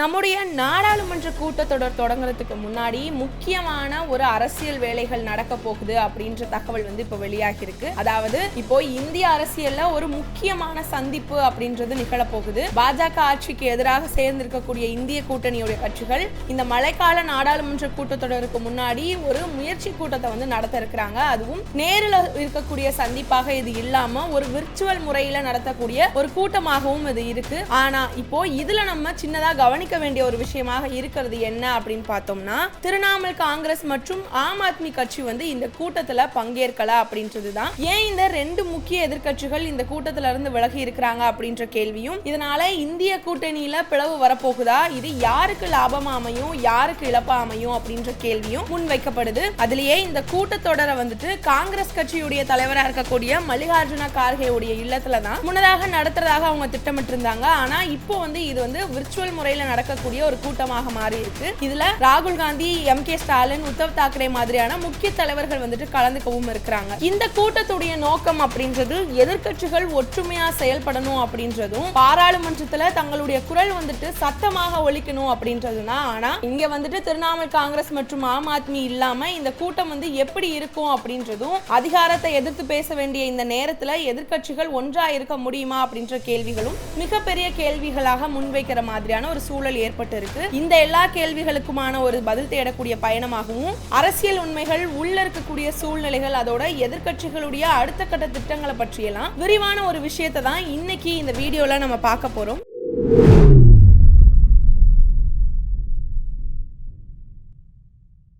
நம்முடைய நாடாளுமன்ற கூட்டத்தொடர் தொடங்குறதுக்கு முன்னாடி முக்கியமான ஒரு அரசியல் வேலைகள் நடக்க போகுது அப்படின்ற தகவல் வந்து இப்போ வெளியாகி இருக்கு அதாவது இப்போ இந்திய அரசியல்ல ஒரு முக்கியமான சந்திப்பு அப்படின்றது நிகழப்போகுது பாஜக ஆட்சிக்கு எதிராக சேர்ந்திருக்கக்கூடிய இந்திய கூட்டணியுடைய கட்சிகள் இந்த மழைக்கால நாடாளுமன்ற கூட்டத்தொடருக்கு முன்னாடி ஒரு முயற்சி கூட்டத்தை வந்து நடத்த இருக்கிறாங்க. அதுவும் நேரில் இருக்கக்கூடிய சந்திப்பாக இது இல்லாம ஒரு விர்ச்சுவல் முறையில நடத்தக்கூடிய ஒரு கூட்டமாகவும் இது இருக்கு. ஆனா இப்போ இதுல நம்ம சின்னதா கவனிக்க கவனிக்க வேண்டிய ஒரு விஷயமாக இருக்கிறது என்ன அப்படின்னு பார்த்தோம்னா திரிணாமுல் காங்கிரஸ் மற்றும் ஆம் ஆத்மி கட்சி வந்து இந்த கூட்டத்துல பங்கேற்கல அப்படின்றது தான் ஏன் இந்த ரெண்டு முக்கிய எதிர்கட்சிகள் இந்த கூட்டத்தில இருந்து விலகி இருக்கிறாங்க அப்படின்ற கேள்வியும் இதனால இந்திய கூட்டணியில பிளவு வரப்போகுதா? இது யாருக்கு லாபமா அமையும்? யாருக்கு இழப்பா அமையும்? அப்படின்ற கேள்வியும் முன்வைக்கப்படுது அதுலயே இந்த கூட்டத்தொடரை வந்துட்டு காங்கிரஸ் கட்சியுடைய தலைவராக இருக்கக்கூடிய மல்லிகார்ஜுன கார்கேயுடைய இல்லத்துல தான் முன்னதாக நடத்துறதாக அவங்க திட்டமிட்டிருந்தாங்க. ஆனா இப்போ வந்து இது வந்து விர்ச்சுவல் முறையில் நட நடக்கக்கூடிய ஒரு கூட்டமாக மாறி இருக்கு. இதுல ராகுல் காந்தி எம் கே ஸ்டாலின் உத்தவ் தாக்கரே மாதிரியான முக்கிய தலைவர்கள் வந்துட்டு கலந்துக்கவும் இருக்கிறாங்க. இந்த கூட்டத்துடைய நோக்கம் அப்படின்றது எதிர்கட்சிகள் ஒற்றுமையா செயல்படணும் அப்படின்றதும் பாராளுமன்றத்துல தங்களுடைய குரல் வந்துட்டு சத்தமாக ஒழிக்கணும் அப்படின்றதுனா ஆனா இங்க வந்துட்டு திரிணாமுல் காங்கிரஸ் மற்றும் ஆம் ஆத்மி இல்லாம இந்த கூட்டம் வந்து எப்படி இருக்கும் அப்படின்றதும் அதிகாரத்தை எதிர்த்து பேச வேண்டிய இந்த நேரத்துல எதிர்கட்சிகள் ஒன்றா இருக்க முடியுமா அப்படின்ற கேள்விகளும் மிகப்பெரிய கேள்விகளாக முன்வைக்கிற மாதிரியான ஒரு சூழல் ஏற்பட்டு இருக்கு இந்த எல்லா கேள்விகளுக்குமான ஒரு பதில் தேடக்கூடிய பயணமாகவும் அரசியல் உண்மைகள் உள்ள இருக்கக்கூடிய சூழ்நிலைகள் அதோட எதிர்கட்சிகளுடைய அடுத்த கட்ட திட்டங்களை பற்றியெல்லாம் விரிவான ஒரு விஷயத்தை தான் இன்னைக்கு இந்த வீடியோல நம்ம பார்க்க போறோம்.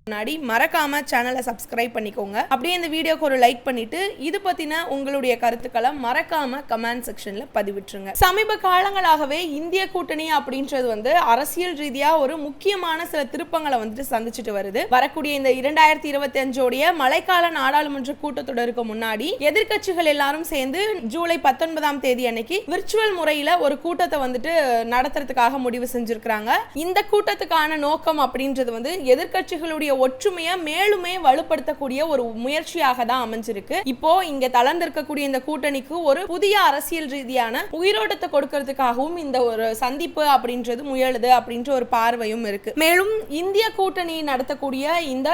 முன்னாடி மறக்காம சேனலை சப்ஸ்கிரைப் பண்ணிக்கோங்க. அப்படியே இந்த வீடியோக்கு ஒரு லைக் பண்ணிட்டு இது பத்தின உங்களுடைய கருத்துக்களை மறக்காம கமெண்ட் செக்ஷன்ல பதிவிட்டுருங்க. சமீப காலங்களாகவே இந்திய கூட்டணி அப்படின்றது வந்து அரசியல் ரீதியா ஒரு முக்கியமான சில திருப்பங்களை வந்துட்டு சந்திச்சுட்டு வருது. வரக்கூடிய இந்த இரண்டாயிரத்தி இருபத்தி அஞ்சோடைய மழைக்கால நாடாளுமன்ற கூட்டத்தொடருக்கு முன்னாடி எதிர்க்கட்சிகள் எல்லாரும் சேர்ந்து ஜூலை பத்தொன்பதாம் தேதி அன்னைக்கு விர்ச்சுவல் முறையில ஒரு கூட்டத்தை வந்துட்டு நடத்துறதுக்காக முடிவு செஞ்சிருக்கிறாங்க. இந்த கூட்டத்துக்கான நோக்கம் அப்படின்றது வந்து நம்மளுடைய ஒற்றுமையை மேலுமே வலுப்படுத்தக்கூடிய ஒரு முயற்சியாக தான் அமைஞ்சிருக்கு. இப்போ இங்க தளர்ந்திருக்கக்கூடிய இந்த கூட்டணிக்கு ஒரு புதிய அரசியல் ரீதியான உயிரோட்டத்தை கொடுக்கறதுக்காகவும் இந்த ஒரு சந்திப்பு அப்படின்றது முயலுது அப்படின்ற ஒரு பார்வையும் இருக்கு. மேலும் இந்திய கூட்டணி நடத்தக்கூடிய இந்த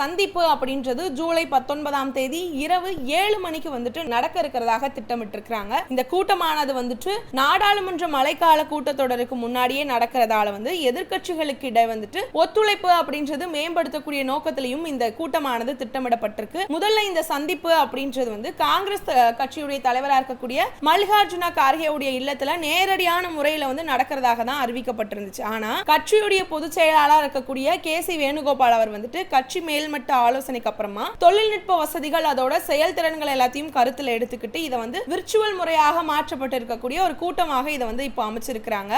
சந்திப்பு அப்படின்றது ஜூலை பத்தொன்பதாம் தேதி இரவு ஏழு மணிக்கு வந்துட்டு நடக்க இருக்கிறதாக திட்டமிட்டிருக்கிறாங்க. இந்த கூட்டமானது வந்துட்டு நாடாளுமன்ற மழைக்கால கூட்டத்தொடருக்கு முன்னாடியே நடக்கிறதால வந்து எதிர்கட்சிகளுக்கு இடையே வந்துட்டு ஒத்துழைப்பு அப்படின்றது மேம்படுத்த இருக்கக்கூடிய நோக்கத்திலையும் இந்த கூட்டமானது திட்டமிடப்பட்டிருக்கு. முதல்ல இந்த சந்திப்பு அப்படின்றது வந்து காங்கிரஸ் கட்சியுடைய தலைவராக இருக்கக்கூடிய மல்லிகார்ஜுனா கார்கேவுடைய இல்லத்துல நேரடியான முறையில வந்து நடக்கிறதாக தான் அறிவிக்கப்பட்டிருந்துச்சு. ஆனா கட்சியுடைய பொதுச் செயலாளர் இருக்கக்கூடிய கே சி வேணுகோபால் அவர் வந்துட்டு கட்சி மேல்மட்ட ஆலோசனைக்கு அப்புறமா தொழில்நுட்ப வசதிகள் அதோட செயல்திறன்கள் எல்லாத்தையும் கருத்தில் எடுத்துக்கிட்டு இதை வந்து விர்ச்சுவல் முறையாக மாற்றப்பட்டு இருக்கக்கூடிய ஒரு கூட்டமாக இதை வந்து இப்போ அமைச்சிருக்கிறாங்க.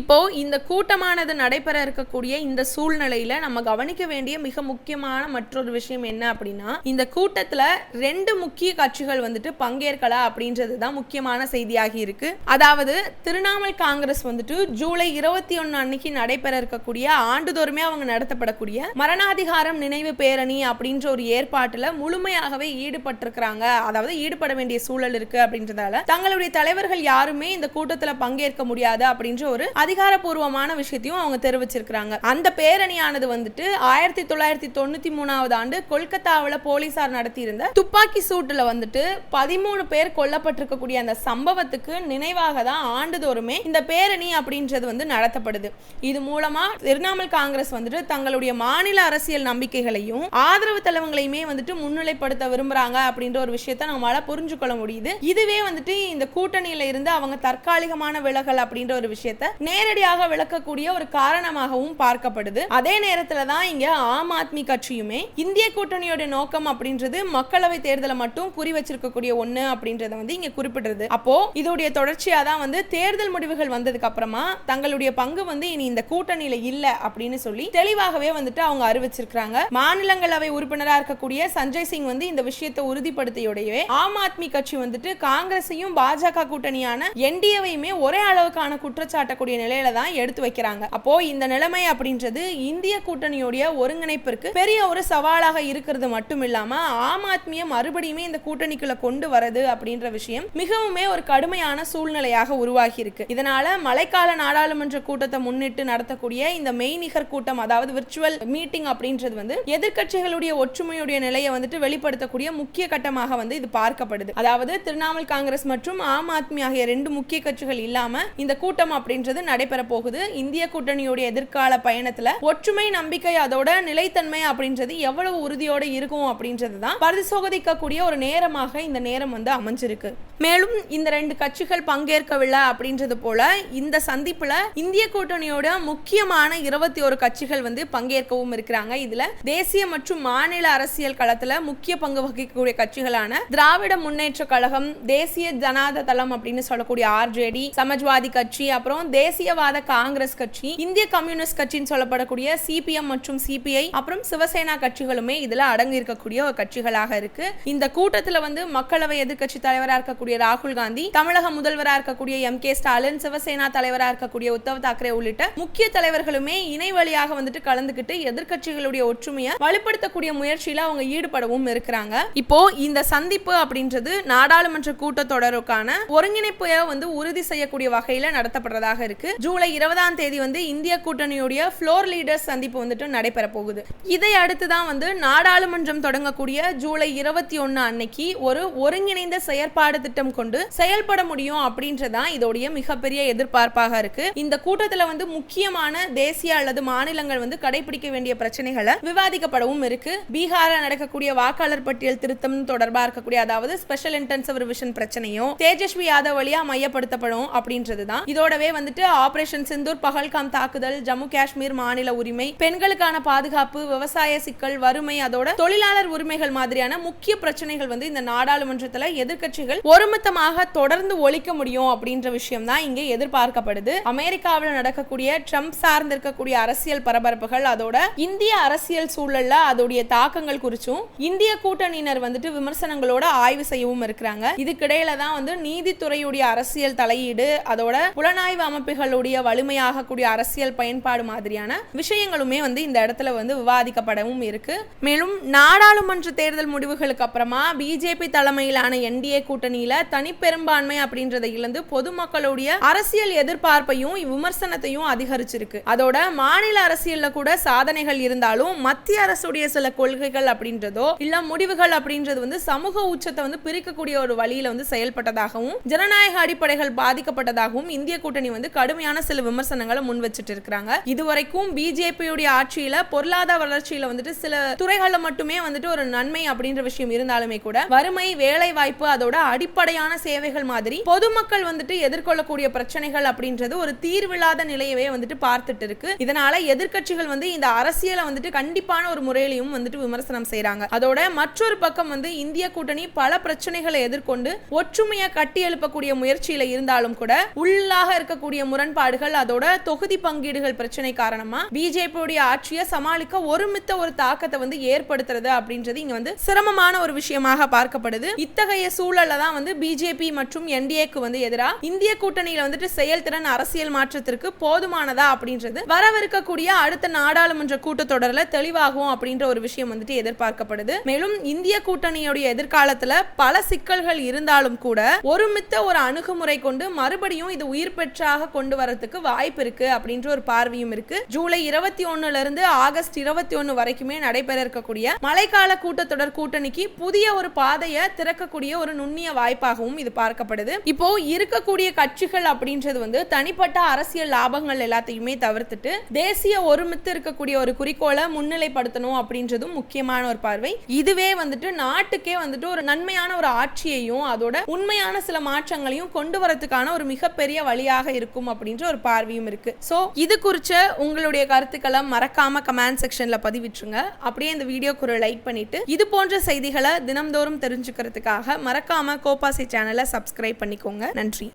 இப்போ இந்த கூட்டமானது நடைபெற இருக்கக்கூடிய இந்த சூழ்நிலையில நம்ம கவனிக்க வேண்டிய மிக முக்கியமான மற்றொரு விஷயம் என்ன அப்படின்னா இந்த கூட்டத்துல ரெண்டு முக்கிய கட்சிகள் வந்துட்டு பங்கேற்கல அப்படின்றது தான் முக்கியமான செய்தியாகி இருக்கு. அதாவது திரிணாமுல் காங்கிரஸ் வந்துட்டு ஜூலை இருபத்தி ஒன்னு அன்னைக்கு நடைபெற இருக்கக்கூடிய ஆண்டுதோறுமே அவங்க நடத்தப்படக்கூடிய மரணாதிகாரம் நினைவு பேரணி அப்படின்ற ஒரு ஏற்பாட்டுல முழுமையாகவே ஈடுபட்டிருக்கிறாங்க. அதாவது ஈடுபட வேண்டிய சூழல் இருக்கு அப்படின்றதால தங்களுடைய தலைவர்கள் யாருமே இந்த கூட்டத்துல பங்கேற்க முடியாது அப்படின்ற ஒரு அதிகாரப்பூர்வமான விஷயத்தையும் அவங்க தெரிவிச்சிருக்கிறாங்க. அந்த பேரணியானது வந்துட்டு ஆயிரத்தி தொள்ளாயிரத்தி தொண்ணூத்தி மூணாவது ஆண்டு கொல்கத்தாவில் போலீசார் நடத்தியிருந்த துப்பாக்கி சூட்டில் வந்துட்டு பதிமூணு பேர் கொல்லப்பட்டிருக்கக்கூடிய அந்த சம்பவத்துக்கு நினைவாக தான் ஆண்டுதோறுமே இந்த பேரணி அப்படின்றது வந்து நடத்தப்படுது. இது மூலமா திரிணாமுல் காங்கிரஸ் வந்துட்டு தங்களுடைய மாநில அரசியல் நம்பிக்கைகளையும் ஆதரவு தலைவங்களையுமே வந்துட்டு முன்னிலைப்படுத்த விரும்புறாங்க அப்படின்ற ஒரு விஷயத்த நம்மளால புரிஞ்சு கொள்ள முடியுது. இதுவே வந்துட்டு இந்த கூட்டணியில இருந்து அவங்க தற்காலிகமான விலகல் அப்படின்ற ஒரு விஷயத்த நேரடியாக விளக்கக்கூடிய ஒரு காரணமாகவும் பார்க்கப்படுது. அதே நேரத்தில் தான் இங்க ஆம் ஆம் ஆத்மி கட்சியுமே இந்திய கூட்டணியோட நோக்கம் அப்படின்றது மக்களவை தேர்தலை மட்டும் குறி வச்சிருக்கக்கூடிய ஒண்ணு அப்படின்றத வந்து இங்க குறிப்பிடுறது. அப்போ இதோடைய தொடர்ச்சியா தான் வந்து தேர்தல் முடிவுகள் வந்ததுக்கு அப்புறமா தங்களுடைய பங்கு வந்து இனி இந்த கூட்டணியில இல்ல அப்படின்னு சொல்லி தெளிவாகவே வந்துட்டு அவங்க அறிவிச்சிருக்காங்க மாநிலங்களவை உறுப்பினரா இருக்கக்கூடிய சஞ்சய் சிங் வந்து இந்த விஷயத்தை உறுதிப்படுத்தியுடையவே ஆம் ஆத்மி கட்சி வந்துட்டு காங்கிரஸையும் பாஜக கூட்டணியான என்டிஏவையுமே ஒரே அளவுக்கான குற்றச்சாட்டக்கூடிய நிலையில தான் எடுத்து வைக்கிறாங்க. அப்போ இந்த நிலைமை அப்படின்றது இந்திய கூட்டணியுடைய ஒருங்கிணை ஒருங்கிணைப்பிற்கு பெரிய ஒரு சவாலாக இருக்கிறது மட்டும் இல்லாம ஆம் ஆத்மியை மறுபடியுமே இந்த கூட்டணிக்குள்ள கொண்டு வரது அப்படின்ற விஷயம் மிகவுமே ஒரு கடுமையான சூழ்நிலையாக உருவாகி இருக்கு இதனால மழைக்கால நாடாளுமன்ற கூட்டத்தை முன்னிட்டு நடத்தக்கூடிய இந்த மெய்நிகர் கூட்டம் அதாவது விர்ச்சுவல் மீட்டிங் அப்படின்றது வந்து எதிர்கட்சிகளுடைய ஒற்றுமையுடைய நிலையை வந்துட்டு வெளிப்படுத்தக்கூடிய முக்கிய கட்டமாக வந்து இது பார்க்கப்படுது. அதாவது திரிணாமுல் காங்கிரஸ் மற்றும் ஆம் ஆத்மி ஆகிய ரெண்டு முக்கிய கட்சிகள் இல்லாம இந்த கூட்டம் அப்படின்றது நடைபெற போகுது இந்திய கூட்டணியுடைய எதிர்கால பயணத்துல ஒற்றுமை நம்பிக்கை அதோட நிலை நிலைத்தன்மை அப்படின்றது எவ்வளவு உறுதியோடு இருக்கும் அப்படின்றது தான் பரிசோதிக்கக்கூடிய ஒரு நேரமாக இந்த நேரம் வந்து அமைஞ்சிருக்கு. மேலும் இந்த ரெண்டு கட்சிகள் பங்கேற்கவில்லை அப்படின்றது போல இந்த சந்திப்புல இந்திய கூட்டணியோட முக்கியமான இருபத்தி ஒரு கட்சிகள் வந்து பங்கேற்கவும் இருக்கிறாங்க. இதுல தேசிய மற்றும் மாநில அரசியல் களத்துல முக்கிய பங்கு வகிக்கக்கூடிய கட்சிகளான திராவிட முன்னேற்ற கழகம் தேசிய ஜனாத தளம் அப்படின்னு சொல்லக்கூடிய ஆர்ஜேடி சமாஜ்வாதி கட்சி அப்புறம் தேசியவாத காங்கிரஸ் கட்சி இந்திய கம்யூனிஸ்ட் கட்சின்னு சொல்லப்படக்கூடிய சிபிஎம் மற்றும் சிபிஐ அப்புறம் சிவசேனா கட்சிகளுமே இதுல அடங்கி இருக்கக்கூடிய ஒரு கட்சிகளாக இருக்கு. இந்த கூட்டத்துல வந்து மக்களவை எதிர்க்கட்சி தலைவராக இருக்கக்கூடிய ராகுல் காந்தி தமிழக முதல்வராக இருக்கக்கூடிய எம் கே ஸ்டாலின் சிவசேனா தலைவராக இருக்கக்கூடிய உத்தவ் தாக்கரே உள்ளிட்ட முக்கிய தலைவர்களுமே இணை வழியாக வந்துட்டு கலந்துக்கிட்டு எதிர்க்கட்சிகளுடைய ஒற்றுமையை வலுப்படுத்தக்கூடிய முயற்சியில அவங்க ஈடுபடவும் இருக்கிறாங்க. இப்போ இந்த சந்திப்பு அப்படின்றது நாடாளுமன்ற கூட்டத்தொடருக்கான ஒருங்கிணைப்பை வந்து உறுதி செய்யக்கூடிய வகையில நடத்தப்படுறதாக இருக்கு. ஜூலை இருபதாம் தேதி வந்து இந்திய கூட்டணியுடைய ஃப்ளோர் லீடர்ஸ் சந்திப்பு வந்துட்டு நடைபெற போகுது. இதை அடுத்து தான் வந்து நாடாளுமன்றம் தொடங்கக்கூடிய ஜூலை இருபத்தி ஒன்னு அன்னைக்கு ஒரு ஒருங்கிணைந்த செயற்பாடு திட்டம் கொண்டு செயல்பட முடியும் அப்படின்றதான் இதோடைய மிகப்பெரிய எதிர்பார்ப்பாக இருக்கு. இந்த கூட்டத்தில் வந்து முக்கியமான தேசிய அல்லது மாநிலங்கள் வந்து கடைபிடிக்க வேண்டிய பிரச்சனைகளை விவாதிக்கப்படவும் இருக்கு. பீகார நடக்கக்கூடிய வாக்காளர் பட்டியல் திருத்தம் தொடர்பா இருக்கக்கூடிய அதாவது ஸ்பெஷல் இன்டென்சிவ் ரிவிஷன் பிரச்சனையும் தேஜஸ்வி யாதவ் வழியா மையப்படுத்தப்படும் அப்படின்றது தான் இதோடவே வந்துட்டு ஆபரேஷன் சிந்தூர் பகல்காம் தாக்குதல் ஜம்மு காஷ்மீர் மாநில உரிமை பெண்களுக்கான பாதுகாப்பு விவசாய சிக்கல் வறுமை அதோட தொழிலாளர் உரிமைகள் மாதிரியான முக்கிய பிரச்சனைகள் வந்து இந்த நாடாளுமன்றத்துல எதிர்க்கட்சிகள் ஒருமித்தமாக தொடர்ந்து ஒழிக்க முடியும் அப்படின்ற விஷயம் தான் இங்கே எதிர்பார்க்கப்படுது. அமெரிக்காவில் நடக்கக்கூடிய ட்ரம்ப் சார்ந்து இருக்கக்கூடிய அரசியல் பரபரப்புகள் அதோட இந்திய அரசியல் சூழல்ல அதோடைய தாக்கங்கள் குறிச்சும் இந்திய கூட்டணியினர் வந்துட்டு விமர்சனங்களோட ஆய்வு செய்யவும் இருக்கிறாங்க. இதுக்கிடையில தான் வந்து நீதித்துறையுடைய அரசியல் தலையீடு அதோட புலனாய்வு அமைப்புகளுடைய வலிமையாகக்கூடிய அரசியல் பயன்பாடு மாதிரியான விஷயங்களுமே வந்து இந்த இடத்துல வந்து விவாதிக்கப்படவும் இருக்கு. மேலும் நாடாளுமன்ற தேர்தல் முடிவுகளுக்கு அப்புறமா பிஜேபி தலைமையிலான என்டிஏ கூட்டணியில தனிப்பெரும்பான்மை அப்படின்றதை இழந்து பொதுமக்களுடைய அரசியல் எதிர்பார்ப்பையும் விமர்சனத்தையும் அதிகரிச்சிருக்கு. அதோட மாநில அரசியல்ல கூட சாதனைகள் இருந்தாலும் மத்திய அரசுடைய சில கொள்கைகள் அப்படின்றதோ இல்ல முடிவுகள் அப்படின்றது வந்து சமூக உச்சத்தை வந்து பிரிக்கக்கூடிய ஒரு வழியில வந்து செயல்பட்டதாகவும் ஜனநாயக அடிப்படைகள் பாதிக்கப்பட்டதாகவும் இந்திய கூட்டணி வந்து கடுமையான சில விமர்சனங்களை முன் வச்சுட்டு இருக்கிறாங்க. இதுவரைக்கும் பிஜேபியுடைய ஆட்சியில பொருளாதார வளர்ச்சியில வந்துட்டு சில துறைகள்ல மட்டுமே வந்துட்டு ஒரு நன்மை அப்படின்ற விஷயம் இருந்தாலுமே கூட வறுமை வேலை வாய்ப்பு அதோட அடிப்படையான சேவைகள் மாதிரி பொதுமக்கள் வந்துட்டு எதிர்கொள்ளக்கூடிய பிரச்சனைகள் அப்படின்றது ஒரு தீர்வில்லாத நிலையவே வந்துட்டு பார்த்துட்டு இருக்கு. இதனால எதிர்கட்சிகள் வந்து இந்த அரசியலை வந்துட்டு கண்டிப்பான ஒரு முறையிலையும் வந்துட்டு விமர்சனம் செய்றாங்க. அதோட மற்றொரு பக்கம் வந்து இந்திய கூட்டணி பல பிரச்சனைகளை எதிர்கொண்டு ஒற்றுமையை கட்டி எழுப்பக்கூடிய முயற்சியில இருந்தாலும் கூட உள்ளாக இருக்கக்கூடிய முரண்பாடுகள் அதோட தொகுதி பங்கீடுகள் பிரச்சனை காரணமா பிஜேபியுடைய ஆட்சியை சமாளிக்க ஒருமித்த ஒரு தாக்கத்தை வந்து ஏற்படுத்துறது அப்படின்றது இங்க வந்து சிரமமான ஒரு விஷயமாக பார்க்கப்படுது. இத்தகைய சூழல்ல தான் வந்து பிஜேபி மற்றும் என்டிஏக்கு வந்து எதிராக இந்திய கூட்டணியில வந்துட்டு செயல்திறன் அரசியல் மாற்றத்திற்கு போதுமானதா அப்படின்றது. வரவிருக்கக்கூடிய அடுத்த நாடாளுமன்ற கூட்டத்தொடரில் தெளிவாகும் அப்படின்ற ஒரு விஷயம் வந்துட்டு எதிர்பார்க்கப்படுது. மேலும் இந்திய கூட்டணியுடைய எதிர்காலத்துல பல சிக்கல்கள் இருந்தாலும் கூட ஒருமித்த ஒரு அணுகுமுறை கொண்டு மறுபடியும் இது உயிர் பெற்றாக கொண்டு வரதுக்கு வாய்ப்பு இருக்கு அப்படின்ற ஒரு பார்வையும் இருக்கு. ஜூலை இருபத்தி ஒன்னுல இருந்து ஆகஸ்ட் இருபத்தி ஒன்னு வரைக்குமே நடைபெற இருக்கக்கூடிய மழைக்கால கூட்டத்தொடர் கூட்டணிக்கு புதிய ஒரு பாதையை திறக்கக்கூடிய ஒரு நுண்ணிய வாய்ப்பாகவும் இது பார்க்கப்படுது. இப்போ இருக்கக்கூடிய கட்சிகள் அப்படின்றது வந்து தனிப்பட்ட அரசியல் லாபங்கள் எல்லாத்தையுமே தவிர்த்துட்டு தேசிய ஒருமித்து இருக்கக்கூடிய ஒரு குறிக்கோளை முன்னிலைப்படுத்தணும் அப்படின்றதும் முக்கியமான ஒரு பார்வை. இதுவே வந்துட்டு நாட்டுக்கே வந்துட்டு ஒரு நன்மையான ஒரு ஆட்சியையும் அதோட உண்மையான சில மாற்றங்களையும் கொண்டு வரதுக்கான ஒரு மிகப்பெரிய வழியாக இருக்கும் அப்படின்ற ஒரு பார்வையும் இருக்கு. ஸோ இது குறித்த உங்களுடைய கருத்துக்களை மறக்காம கமெண்ட் செக்ஷனில் பதிவிட்டுருங்க. அப்படியே இந்த வீடியோக்கு ஒரு லைக் பண்ணிட்டு இது போன்ற செய்திகளை தினம்தோறும் தெரிஞ்சுக்கிறதுக்காக மறக்காம கோபாசி சேனலை சப்ஸ்கிரைப் பண்ணிக்கோங்க. நன்றி.